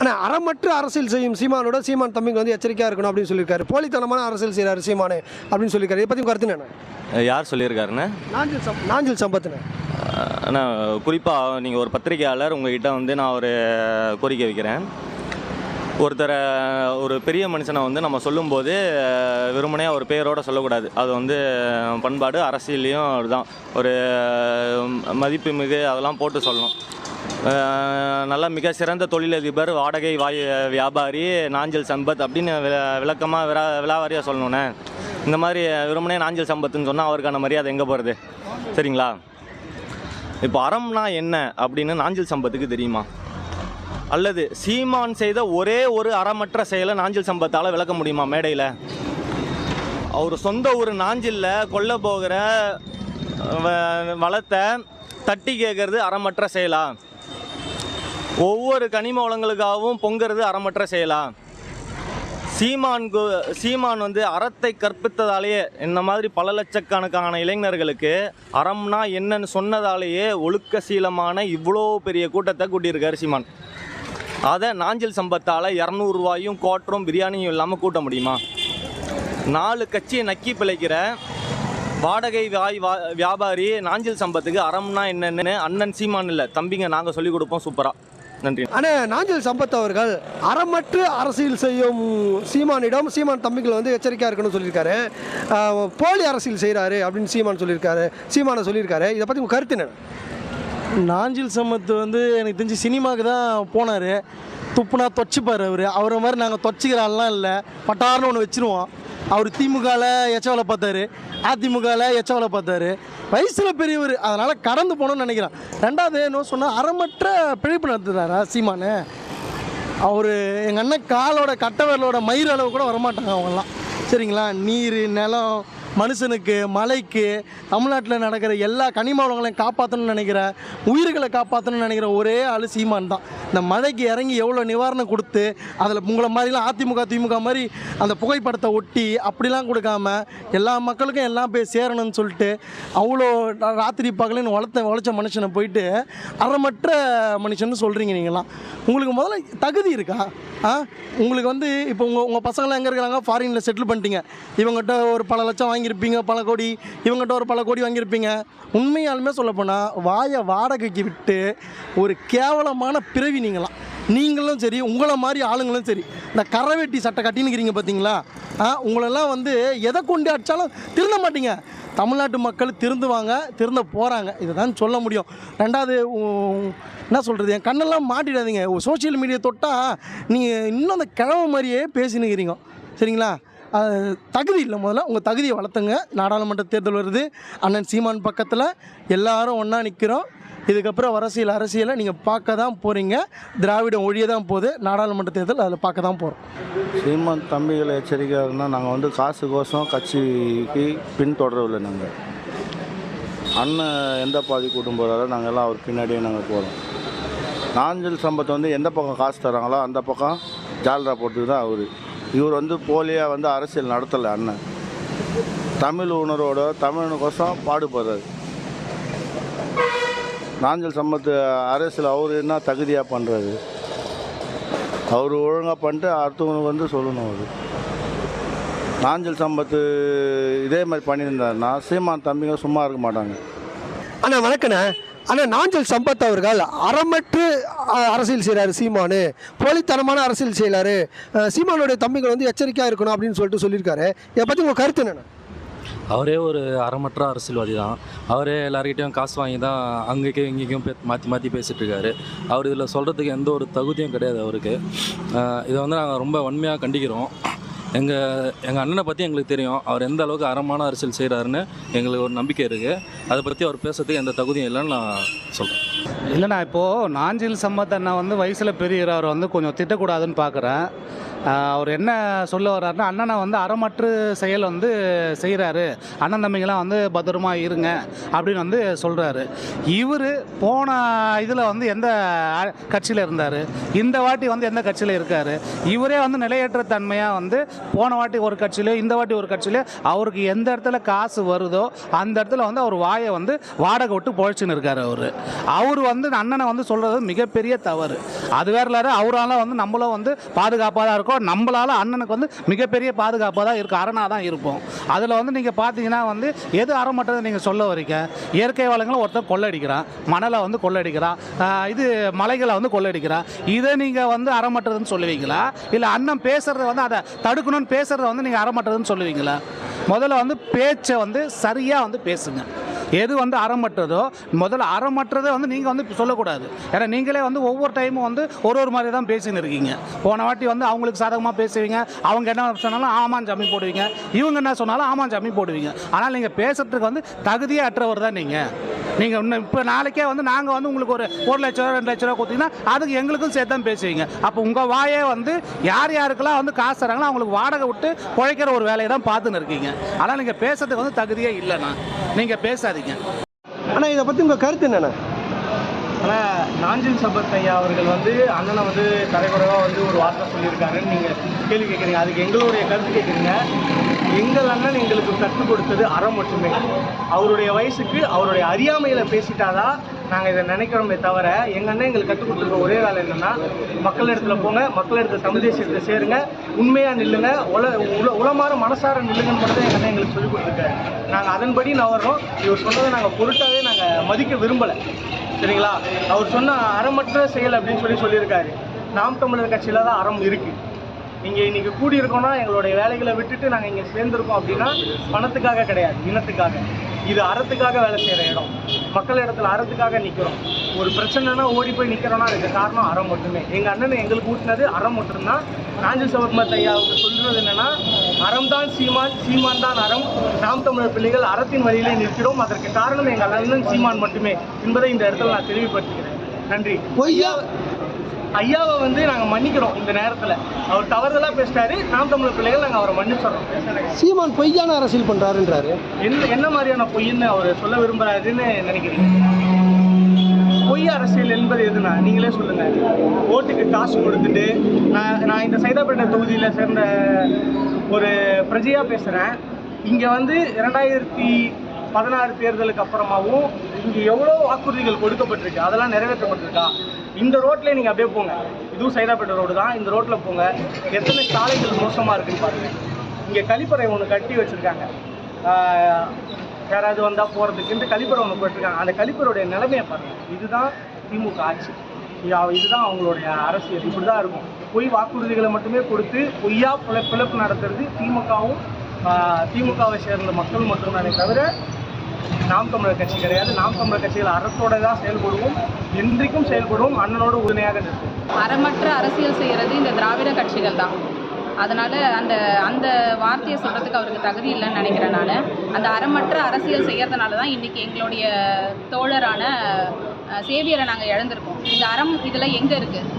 ஆனால் அறமற்ற அரசியல் செய்யும் சீமானோட சீமான் தம்பிக்கு வந்து எச்சரிக்கையாக இருக்கணும் அப்படின்னு சொல்லியிருக்காரு. போலித்தனமான அரசியல் செய்கிறாரு சீமானு அப்படின்னு சொல்லியிருக்காரு. இதை பற்றி கருத்து என்ன? யார் சொல்லியிருக்காருன்னு? நாஞ்சில் சம் நாஞ்சில் சம்பத்துன்னு. ஆனால் குறிப்பாக நீங்கள் ஒரு பத்திரிகையாளர் உங்ககிட்ட வந்து நான் ஒரு கோரிக்கை வைக்கிறேன். ஒருத்தரை ஒரு பெரிய மனுஷனை வந்து நம்ம சொல்லும்போது வெறுமனே ஒரு பேரோட சொல்லக்கூடாது. அது வந்து பண்பாடு அரசியல்லையும் அதுதான். ஒரு மதிப்பு மிகு அதெல்லாம் போட்டு சொல்லணும். நல்ல மிக சிறந்த தொழிலதிபர் வாடகை வாய் வியாபாரி நாஞ்சல் சம்பத் அப்படின்னு விளக்கமாக விழா விழாவாரியாக சொல்லணுண்ணே இந்த மாதிரி வெறுமனே நாஞ்சல் சம்பத்துன்னு சொன்னால் அவருக்கான மரியாதை எங்கே போகிறது சரிங்களா? இப்போ அறம்னா என்ன அப்படின்னு நாஞ்சில் சம்பத்துக்கு தெரியுமா? அல்லது சீமான் செய்த ஒரே ஒரு அறமற்ற செயலை நாஞ்சில் சம்பத்தால் விளக்க முடியுமா மேடையில்? அவர் சொந்த ஊர் நாஞ்சில்ல கொல்ல போகிற வ- வளத்தை தட்டி கேட்கறது அறமற்ற செயலா? ஒவ்வொரு கனிம வளங்களுக்காகவும் பொங்குறது அறமற்ற செயலா? சீமான்கு சீமான் வந்து அறத்தை கற்பித்ததாலேயே இந்த மாதிரி பல லட்சக்கணக்கான இளைஞர்களுக்கு அறம்னா என்னன்னு சொன்னதாலேயே ஒழுக்க சீலமான இவ்வளோ பெரிய கூட்டத்தை கூட்டியிருக்காரு சீமான். அதை நாஞ்சில் சம்பத்தால் இரநூறுவாயும் கோட்டரும் பிரியாணியும் இல்லாமல் கூட்ட முடியுமா? நாலு கட்சியை நக்கி பிழைக்கிற வாடகை வாய் வா வியாபாரி நாஞ்சில் சம்பத்துக்கு அறம்னா என்னன்னு அண்ணன் சீமான் இல்லை தம்பிங்க நாங்கள் சொல்லிக் கொடுப்போம் சூப்பராக நன்றி. ஆனால் நாஞ்சில் சம்பத் அவர்கள் அறமற்ற அரசியல் செய்யும் சீமானிடம் சீமான் தம்பிகள் வந்து எச்சரிக்கையாக இருக்கணும்னு சொல்லியிருக்காரு. போலி அரசியல் செய்கிறாரு அப்படின்னு சீமான் சொல்லியிருக்காரு. சீமானை சொல்லியிருக்காரு. இதை பற்றி உங்கள் கருத்து என்ன? நாஞ்சில் சம்மத்து வந்து எனக்கு தெரிஞ்சு சினிமாவுக்கு தான் போனார். துப்புனா தொச்சுப்பார் அவர். அவரை மாதிரி நாங்கள் தொச்சிக்கிற ஆள்லாம் இல்லை. பட்டார்னு ஒன்று வச்சுருவோம். அவர் திமுகவில் எச்சவலை பார்த்தாரு. அதிமுகவில் எச்சவலை பார்த்தாரு. வயசில் பெரியவர். அதனால் கடந்து போகணும்னு நினைக்கிறேன். ரெண்டாவது என்ன சொன்னால் அறமற்ற பிழைப்பு நடத்துறாரா சீமானு. அவர் எங்கள் அண்ணன் காலோட கட்டை விரலோட மயிர் அளவு கூட வரமாட்டாங்க அவங்கெல்லாம். சரிங்களா? நீர் நிலம் மனுஷனுக்கு மலைக்கு தமிழ்நாட்டில் நடக்கிற எல்லா கனிம வளங்களையும் காப்பாற்றணும்னு நினைக்கிற உயிர்களை காப்பாற்றணும்னு நினைக்கிற ஒரே ஆள் சீமான் தான். இந்த மழைக்கு இறங்கி எவ்வளோ நிவாரணம் கொடுத்து அதில் உங்களை மாதிரிலாம் அதிமுக திமுக மாதிரி அந்த புகைப்படத்தை ஒட்டி அப்படிலாம் கொடுக்காம எல்லா மக்களுக்கும் எல்லாம் போய் சேரணும்னு சொல்லிட்டு அவ்வளோ ரா- ராத்திரி பகலின்னு வளர்த்த உழைச்ச மனுஷனை போயிட்டு அறமற்ற மனுஷன்னு சொல்கிறீங்க நீங்களாம் உங்களுக்கு முதல்ல தகுதி இருக்கா? ஆ? உங்களுக்கு வந்து இப்போ உங்கள் உங்கள் பசங்களாம் எங்கே இருக்கிறாங்க ஃபாரினில் செட்டில் பண்ணிட்டீங்க. இவங்ககிட்ட ஒரு பல லட்சம் வாங்கி வாங்கியிருப்பீங்க பல கோடி. இவங்ககிட்ட ஒரு பல கோடி வாங்கியிருப்பீங்க. உண்மையாலுமே சொல்லப்போனால் வாயை வாடகைக்கு விட்டு ஒரு கேவலமான பிறவி நீங்களாம். நீங்களும் சரி உங்களை மாதிரி ஆளுங்களும் சரி இந்த கரை வெட்டி சட்டை கட்டினுக்கிறீங்க பார்த்தீங்களா ஆ உங்களெல்லாம் வந்து எதை கொண்டு அடித்தாலும் திருந்த மாட்டீங்க. தமிழ்நாட்டு மக்கள் திருந்துவாங்க திருந்த போகிறாங்க இதை தான் சொல்ல முடியும். ரெண்டாவது என்ன சொல்கிறது என் கண்ணெல்லாம் மாட்டிடாதீங்க. சோஷியல் மீடியா தொட்டால் நீங்கள் இன்னும் அந்த கிழமை மாதிரியே பேசினுக்கிறீங்க சரிங்களா? தகுதி இல்லை முதல்ல. உங்கள் தகுதியை வளர்த்துங்க. நாடாளுமன்ற தேர்தல் வருது. அண்ணன் சீமான் பக்கத்தில் எல்லாரும் ஒன்றா நிற்கிறோம் இதுக்கப்புறம் அரசியல் அரசியலை நீங்கள் பார்க்க தான் போகிறீங்க திராவிடம் ஒழிய தான் போகுது. நாடாளுமன்ற தேர்தல் அதில் பார்க்க தான் போகிறோம் சீமான் தம்பிகளை எச்சரிக்கையாக நாங்கள் வந்து காசு காசுக்கோசம் கட்சிக்கு பின்தொடரவில்லை நாங்கள் அண்ணன் எந்த பாதி கூட்டும் போகிறாரோ நாங்கள் எல்லாம் அவர் பின்னாடியே நாங்கள் போகிறோம் நாஞ்சல் சம்பத்தை வந்து எந்த பக்கம் காசு தராங்களோ அந்த பக்கம் ஜால்ரா போட்டு தான் அவர் இவர் வந்து போலியாக வந்து அரசியல் நடத்தலை அண்ணன். தமிழ் உணர்வோட தமிழனுக்கோசம் பாடுபடுறாரு. நாஞ்சல் சம்பத்து அரசியல் அவர் என்ன தகுதியாக பண்ணுறாரு அவர் ஒழுங்காக பண்ணிட்டு அடுத்தவங்களுக்கு வந்து சொல்லணும் அவர். நாஞ்சல் சம்பத்து இதே மாதிரி பண்ணியிருந்தாருன்னா சீமான் தம்பிங்க சும்மா இருக்க மாட்டாங்க. அண்ணா வணக்கண்ணே. அண்ணா நாஞ்சல் சம்பத் அவர்கள் அறமற்று அரசியல் செய்கிறாரு சீமானு. போலித்தனமான அரசியல் செய்கிறாரு சீமானுடைய தம்பிகள் வந்து எச்சரிக்கையாக இருக்கணும் அப்படின்னு சொல்லிட்டு சொல்லியிருக்காரு. இதை பற்றி உங்கள் கருத்து என்ன அவரே ஒரு அறமற்ற அரசியல்வாதி தான் அவரே எல்லாருக்கிட்டையும் காசு வாங்கி தான் அங்கேயும் இங்கேயும் பே மாற்றி மாற்றி பேசிகிட்டு இருக்காரு அவர் இதில் சொல்கிறதுக்கு எந்த ஒரு தகுதியும் கிடையாது அவருக்கு. இதை வந்து நாங்கள் ரொம்ப வன்மையாக கண்டிக்கிறோம். எங்கள் எங்கள் அண்ணனை பற்றி எங்களுக்கு தெரியும். அவர் எந்த அளவுக்கு அறமான அரசியல் செய்கிறாருன்னு எங்களுக்கு ஒரு நம்பிக்கை இருக்குது அதை பற்றி அவர் பேசுறதுக்கு எந்த தகுதியும் இல்லைன்னு நான் சொல்கிறேன் இல்லைண்ணா இப்போது நாஞ்சில் சம்பத் அண்ணா வந்து வயசில் பெரியவர். அவர் வந்து கொஞ்சம் திட்டக்கூடாதுன்னு பார்க்குறேன் அவர் என்ன சொல்ல வர்றாருன்னா அண்ணனை வந்து அறமற்று செயல் வந்து செய்கிறாரு அண்ணன் தம்பிங்களாம் வந்து பத்திரமா இருங்க அப்படின்னு வந்து சொல்கிறாரு இவர் போன இதில் வந்து எந்த கட்சியில் இருந்தார்? இந்த வாட்டி வந்து எந்த கட்சியில் இருக்கார்? இவரே வந்து நிலையற்ற தன்மையாக வந்து போன வாட்டி ஒரு கட்சியிலோ இந்த வாட்டி ஒரு கட்சியிலே அவருக்கு எந்த இடத்துல காசு வருதோ அந்த இடத்துல வந்து அவர் வாயை வந்து வாடகை விட்டு பொழைச்சின்னு இருக்காரு அவர். அவர் வந்து அண்ணனை வந்து சொல்கிறது மிகப்பெரிய தவறு. அது வேறு இல்லாத அவரால் வந்து நம்மளும் வந்து பாதுகாப்பாக தான் இருக்கும் நம்மளால அண்ணனுக்கு வந்து மிகப்பெரிய பாதுகாப்பாக தான் இருக்கும் அரணாக தான் இருப்போம். அதில் வந்து நீங்கள் பார்த்தீங்கன்னா வந்து எது அறமட்டது நீங்கள் சொல்ல வரீங்க? இயற்கை வளங்களை ஒருத்தர் கொள்ளடிக்கிறான். மணலை வந்து கொள்ளடிக்கிறான். இது மலைகளை வந்து கொள்ளடிக்கிறான். இதை நீங்கள் வந்து அறமட்டதுன்னு சொல்லுவீங்களா? இல்லை அண்ணன் பேசுகிறத வந்து அதை தடுக்கணும்னு பேசுகிறத வந்து நீங்கள் அறமட்டதுன்னு சொல்லுவீங்களா? முதல்ல வந்து பேச்சை வந்து சரியாக வந்து பேசுங்க. எது வந்து அறமற்றதோ முதல்ல அறமற்றதை வந்து நீங்கள் வந்து சொல்லக்கூடாது. ஏன்னா நீங்களே வந்து ஒவ்வொரு டைமும் வந்து ஒரு ஒரு மாதிரி தான் பேசின்னு இருக்கீங்க. போன வாட்டி வந்து அவங்களுக்கு சாதகமாக பேசுவீங்க. அவங்க என்ன சொன்னாலும் ஆமாம் ஜம்மி போடுவீங்க. இவங்க என்ன சொன்னாலும் ஆமாம் ஜம்மி போடுவீங்க. ஆனால் நீங்கள் பேசுறதுக்கு வந்து தகுதியே அற்றவர் தான் நீங்கள் நீங்கள் இன்னும் இப்போ நாளைக்கே வந்து நாங்கள் வந்து உங்களுக்கு ஒரு ஒரு லட்ச ரூபா ரெண்டு லட்ச ரூபா கொடுத்தீங்கன்னா அதுக்கு எங்களுக்கும் சேர்த்து தான் பேசுவீங்க. அப்போ உங்கள் வாயே வந்து யார் யாருக்கெல்லாம் வந்து காசு தராங்களோ அவங்களுக்கு வாடகை விட்டு பிழைக்கிற ஒரு வேலையை தான் பார்த்துன்னு இருக்கீங்க. ஆனால் நீங்கள் பேசுறதுக்கு வந்து தகுதியே இல்லைண்ணா. நீங்கள் பேசாதீங்க. ஆனால் இதை பற்றி உங்கள் கருத்து என்னண்ணா? ஆனால் நாஞ்சில் சம்பத் ஐயா அவர்கள் வந்து அண்ணனை வந்து தலைமுறைவாக வந்து ஒரு வார்த்தை சொல்லியிருக்காருன்னு நீங்கள் கேள்வி கேட்குறீங்க. அதுக்கு எங்களுடைய கருத்து கேட்குறீங்க. எங்கள் அண்ணன் எங்களுக்கு கற்றுக் கொடுத்தது அறம் மட்டுமே. அவருடைய வயசுக்கு அவருடைய அறியாமையில் பேசிட்டாதான் நாங்கள் இதை நினைக்கிறோமே தவிர எங்கள் அண்ணன் எங்களுக்கு கற்றுக் கொடுத்துருக்க ஒரே வேலை என்னென்னா மக்களிடத்துல போங்க மக்களிடத்துல தமிழ் தேசியத்தை சேருங்க உண்மையாக நில்லுங்க உல உல உலமாற மனசார நில்லுங்கன்னு மட்டும் தான் எங்கள் அண்ணன் எங்களுக்கு சொல்லிக் கொடுத்துருக்காரு. நாங்கள் அதன்படி நான் வர்றோம். இவர் சொன்னதை நாங்கள் பொருட்டாவே நாங்கள் மதிக்க விரும்பலை. சரிங்களா? அவர் சொன்ன அறமற்ற செயல் அப்படின்னு சொல்லி சொல்லியிருக்காரு. நாம் தமிழர் கட்சியில் தான் அறம் இருக்குது நீங்கள் இன்றைக்கி கூடியிருக்கோம்னா எங்களுடைய வேலைகளை விட்டுட்டு நாங்கள் இங்கே சேர்ந்துருக்கோம் அப்படின்னா பணத்துக்காக கிடையாது இனத்துக்காக. இது அறத்துக்காக வேலை செய்கிற இடம். மக்கள் இடத்துல அறத்துக்காக நிற்கிறோம் ஒரு பிரச்சனைனா ஓடி போய் நிற்கிறோன்னா அதுக்கு காரணம் அறம் மட்டுமே. எங்கள் அண்ணன் எங்களுக்கு ஊட்டினது அறம் மட்டும்தான். நாஞ்சில் சவர்மத் ஐயாவுக்கு சொல்கிறது என்னென்னா அறம் தான் சீமான் சீமான் தான் அறம். நாம் தமிழர் பிள்ளைகள் அறத்தின் வழியிலே நிற்கிறோம். அதற்கு காரணம் எங்கள் அண்ணன் சீமான் மட்டுமே என்பதை இந்த இடத்துல நான் தெளிவுபடுத்துகிறேன். நன்றி. பொய்யா? ஐயாவை வந்து நாங்கள் மன்னிக்கிறோம் இந்த நேரத்தில். அவர் தவறுதலாக பேசிட்டாரு. நாம் தமிழர் பிள்ளைகள் நாங்கள் அவரை மன்னிச்சிடறோம். சீமான் பொய்யான அரசியல் பண்ணுறாருன்றாரு என்ன என்ன மாதிரியான பொய்ன்னு அவர் சொல்ல விரும்புறாருன்னு நினைக்கிறீங்க? பொய் அரசியல் என்பது எதுனா? நீங்களே சொல்லுங்க. ஓட்டுக்கு காசு கொடுத்துட்டு நான் நான் இந்த சைதாப்பேட்டை தொகுதியில் சேர்ந்த ஒரு பிரஜையாக பேசுகிறேன் இங்கே வந்து ரெண்டாயிரத்தி பதினாறு தேர்தலுக்கு அப்புறமாவும் இங்கே எவ்வளோ வாக்குறுதிகள் கொடுக்கப்பட்டிருக்கு? அதெல்லாம் நிறைவேற்றப்பட்டிருக்கா? இந்த ரோட்லேயே நீங்கள் அப்படியே போங்க. இதுவும் சைதாப்பேட்டை ரோடு தான். இந்த ரோட்டில் போங்க. எத்தனை சாலைகள் மோசமாக இருக்குன்னு பாருங்கள் இங்கே கழிப்பறை ஒன்று கட்டி வச்சுருக்காங்க. யாராவது வந்தால் போகிறதுக்குன்ட்டு கழிப்பறை ஒன்று போட்டிருக்காங்க. அந்த கழிப்பறையுடைய நிலைமையை பாருங்கள் இதுதான் திமுக ஆட்சி. இதுதான் அவங்களுடைய அரசியல். இப்படி தான் இருக்கும். பொய் வாக்குறுதிகளை மட்டுமே கொடுத்து பொய்யா பிழப்பு நடத்துறது திமுகவும் திமுகவை சேர்ந்த மக்கள் மட்டும்தானே தவிர நாம் தமிழர் கட்சி கிடையாது. நாம் தமிழர் கட்சிகள் அறத்தோட தான் செயல்படுவோம். என்றைக்கும் செயல்படுவோம். அண்ணனோட உறுதுணையாக நிற்போம். அறமற்ற அரசியல் செய்கிறது இந்த திராவிட கட்சிகள் தான். அதனால் அந்த அந்த வார்த்தையை சொல்கிறதுக்கு அவருக்கு தகுதி இல்லைன்னு நினைக்கிறேன் நான். அந்த அறமற்ற அரசியல் செய்கிறதுனால தான் இன்றைக்கி எங்களுடைய தோழரான சேவியரை நாங்கள் இழந்திருக்கோம். இந்த அறம் இதில் எங்கே இருக்குது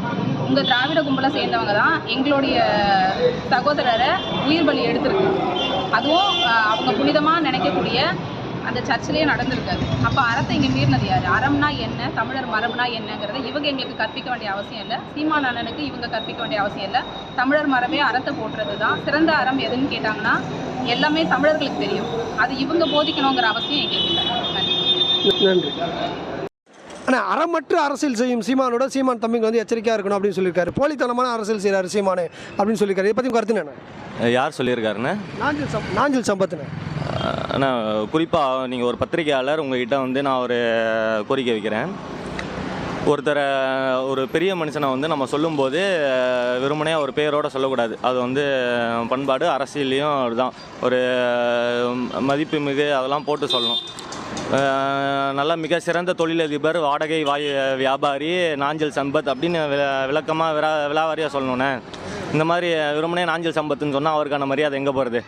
உங்கள் திராவிட கும்பலை சேர்ந்தவங்க தான் எங்களுடைய சகோதரரை உயிர் பலி எடுத்திருக்கு. அதுவும் அவங்க புனிதமாக நினைக்கக்கூடிய அந்த சர்ச்சிலே நடந்திருக்காது. அப்போ அறத்தை இங்கே மீறினது யார்? அறம்னா என்ன? தமிழர் மரபுனா என்னங்கிறத இவங்க எங்களுக்கு கற்பிக்க வேண்டிய அவசியம் இல்லை. சீமான் அண்ணனுக்கு இவங்க கற்பிக்க வேண்டிய அவசியம் இல்லை. தமிழர் மரபே அறத்தை போட்டுறது தான் சிறந்த அறம் எதுன்னு கேட்டாங்கன்னா எல்லாமே தமிழர்களுக்கு தெரியும். அது இவங்க போதிக்கணுங்கிற அவசியம் எங்களுக்கு இல்லை. நன்றி. நன்றி. ஆனால் அறமற்ற அரசியல் செய்யும் சீமானோட சீமான் தம்பிங்க வந்து எச்சரிக்கையாக இருக்கணும் அப்படின்னு சொல்லியிருக்காரு. போலித்தனமான அரசியல் செய்கிறாரு சீமானு அப்படின்னு சொல்லியிருக்காரு. இதை பற்றி கருத்து என்ன யார் சொல்லியிருக்காருன்னு நாஞ்சில் சம் நாஞ்சில் சம்பத்துன்னு அண்ணா குறிப்பாக நீங்கள் ஒரு பத்திரிகையாளர் உங்ககிட்ட வந்து நான் ஒரு கோரிக்கை வைக்கிறேன். ஒருத்தரை ஒரு பெரிய மனுஷனை வந்து நம்ம சொல்லும்போது வெறுமனே ஒரு பேரோடு சொல்லக்கூடாது. அது வந்து பண்பாடு அரசியல்லையும் அதுதான். ஒரு மதிப்பு மிகு அதெல்லாம் போட்டு சொல்லணும். நல்ல நல்லா மிக சிறந்த தொழிலதிபர் வாடகை வாய் வியாபாரி நாஞ்சல் சம்பத் அப்படின்னு விளக்கமாக விழா விழாவாரியாக சொல்லணுண்ணே இந்த மாதிரி வெறுமனே நாஞ்சல் சம்பத்துன்னு சொன்னால் அவருக்கான மரியாதை எங்கே போகிறது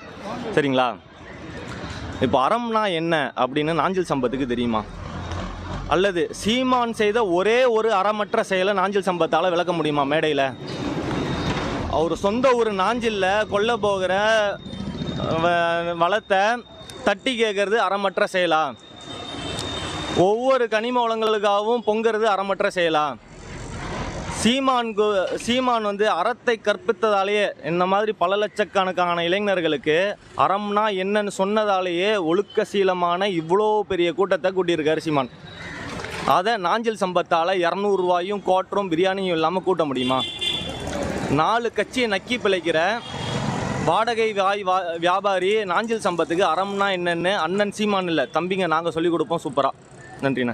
சரிங்களா? இப்போ அறம்னா என்ன அப்படின்னு நாஞ்சில் சம்பத்துக்கு தெரியுமா? அல்லது சீமான் செய்த ஒரே ஒரு அறமற்ற செயலை நாஞ்சில் சம்பத்தால் விளக்க முடியுமா மேடையில்? அவர் சொந்த ஊர் நாஞ்சில்ல கொல்ல போகிற வ- வளத்தை தட்டி கேட்கறது அறமற்ற செயலா? ஒவ்வொரு கனிம வளங்களுக்காகவும் பொங்கிறது அறமற்ற செயலா? சீமான் கு- சீமான் வந்து அறத்தை கற்பித்ததாலேயே இந்த மாதிரி பல லட்சக்கணக்கான இளைஞர்களுக்கு அறம்னா என்னன்னு சொன்னதாலேயே ஒழுக்க சீலமான இவ்வளோ பெரிய கூட்டத்தை கூட்டியிருக்காரு சீமான். அதை நாஞ்சில் சம்பத்தால் இரநூறுவாயும் கோட்டரும் பிரியாணியும் இல்லாமல் கூட்ட முடியுமா? நாலு கட்சியை நக்கி பிழைக்கிற வாடகை வாய் வா வியாபாரி நாஞ்சில் சம்பத்துக்கு அறம்னா என்னென்னு அண்ணன் சீமான் இல்லை தம்பிங்க நாங்கள் சொல்லிக் கொடுப்போம் சூப்பராக நன்றிண்ணே.